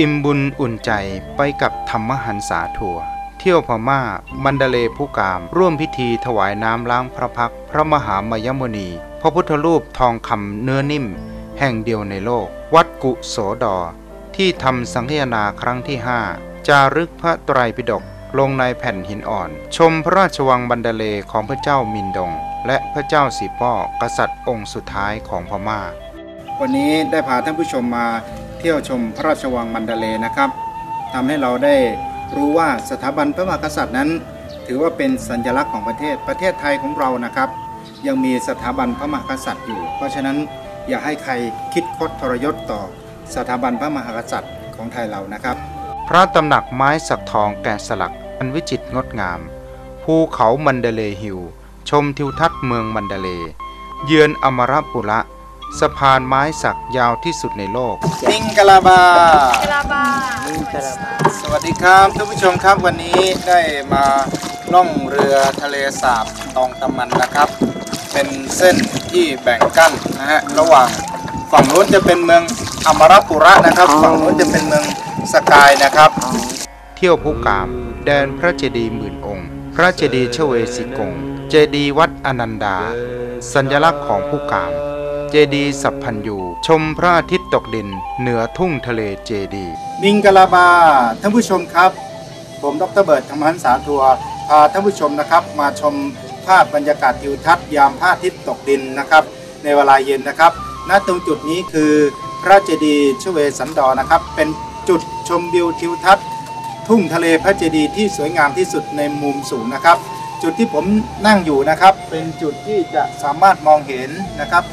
อิ่มบุญอุ่นใจไปกับธรรมหันษาทัวร์เที่ยวพม่า มันเดเลผู้กาม ร่วมพิธีถวายน้ำล้างพระพัก พระมหามยมุนี พระพุทธรูปทองคำเนื้อนิ่ม แห่งเดียวในโลก วัดกุโสดอ ที่ทำสังฆยนาครั้งที่5จารึกพระไตรปิฎกลงในแผ่นหินอ่อน ชมพระราชวังบันเดเลของพระเจ้ามินดง และพระเจ้าสีป้อกษัตริย์องค์สุดท้ายของพม่า วันนี้ได้พาท่านผู้ชมมา ที่ยวชมพระราชวังมันเดเลนะครับทำให้เราได้รู้ว่าสถาบันพระมหากษัตริย์นั้น ถือว่าเป็นสัญลักษณ์ของประเทศประเทศไทยของเรานะครับ ยังมีสถาบันพระมหากษัตริย์อยู่ เพราะฉะนั้นอย่าให้ใครคิดคดทรยศต่อสถาบันพระมหากษัตริย์ของไทยเรานะครับ พระตำหนักไม้สักทองแกะสลักอันวิจิตรงดงาม ภูเขามันเดเลฮิว ชมทิวทัศน์เมืองมันเดเล เยือนอมรปุระ สะพานไม้สักยาวที่สุดในโลกมิงกลาบากลาบา สวัสดีครับท่านผู้ชมครับวันนี้ได้มาล่องเรือทะเลสาบตองตะมันนะครับ เป็นเส้นที่แบ่งกั้นนะฮะระหว่างฝั่งนู้นจะเป็นเมืองอมรปุระนะครับ ฝั่งนู้นจะเป็นเมืองสกายนะครับ เที่ยวภูกามแดนพระเจดีย์หมื่นองค์ พระเจดีย์ชเวสิกง เจดีย์วัดอนันดา สัญลักษณ์ของภูกามเจดีสัพพัญยูชมพระอาทิตย์ตกดิน เหนือทุ่งทะเลเจดี มิงกลาบาท่านผู้ชมครับ ผมดรเบิร์ตธรรมหันษาทัวพาท่านผู้ชมนะครับ มาชมภาพบรรยากาศทิวทัศน์ยามพระอาทิตย์ตกดินนะครับ ในเวลาเย็นนะครับ ณตรงจุดนี้คือพระเจดีย์ชเวสันดรนะครับ เป็นจุดชมวิวทิวทัศน์ทุ่งทะเลพระเจดีย์ที่สวยงามที่สุดในมุมสูงนะครับ จุดที่ผมนั่งอยู่นะครับ เป็นจุดที่จะสามารถมองเห็นนะครับ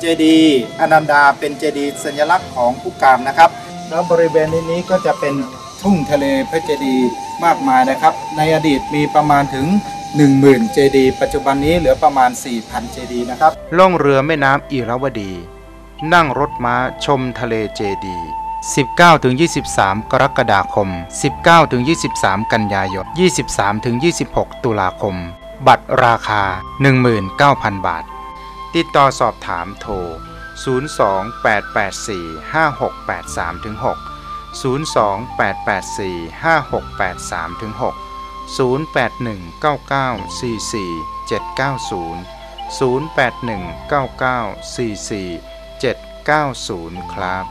เจดีย์อนันดาเป็นเจดีย์สัญลักษณ์ของผู้กามนะครับ แล้วบริเวณนี้ก็จะเป็นทุ่งทะเลพระเจดีย์มากมายนะครับ ในอดีตมีประมาณถึง 10,000 เจดีย์ปัจจุบันนี้เหลือประมาณ 4,000 เจดีย์นะครับ ล่องเรือแม่น้ำอิระวดี นั่งรถม้าชมทะเลเจดี19-23 กรกฎาคม 19-23 กันยายน 23-26 ตุลาคม บัตรราคา 19,000 บาท ติดต่อสอบถามโทร 028845683-6 028845683-6 08199447900 0819944 790 ครับ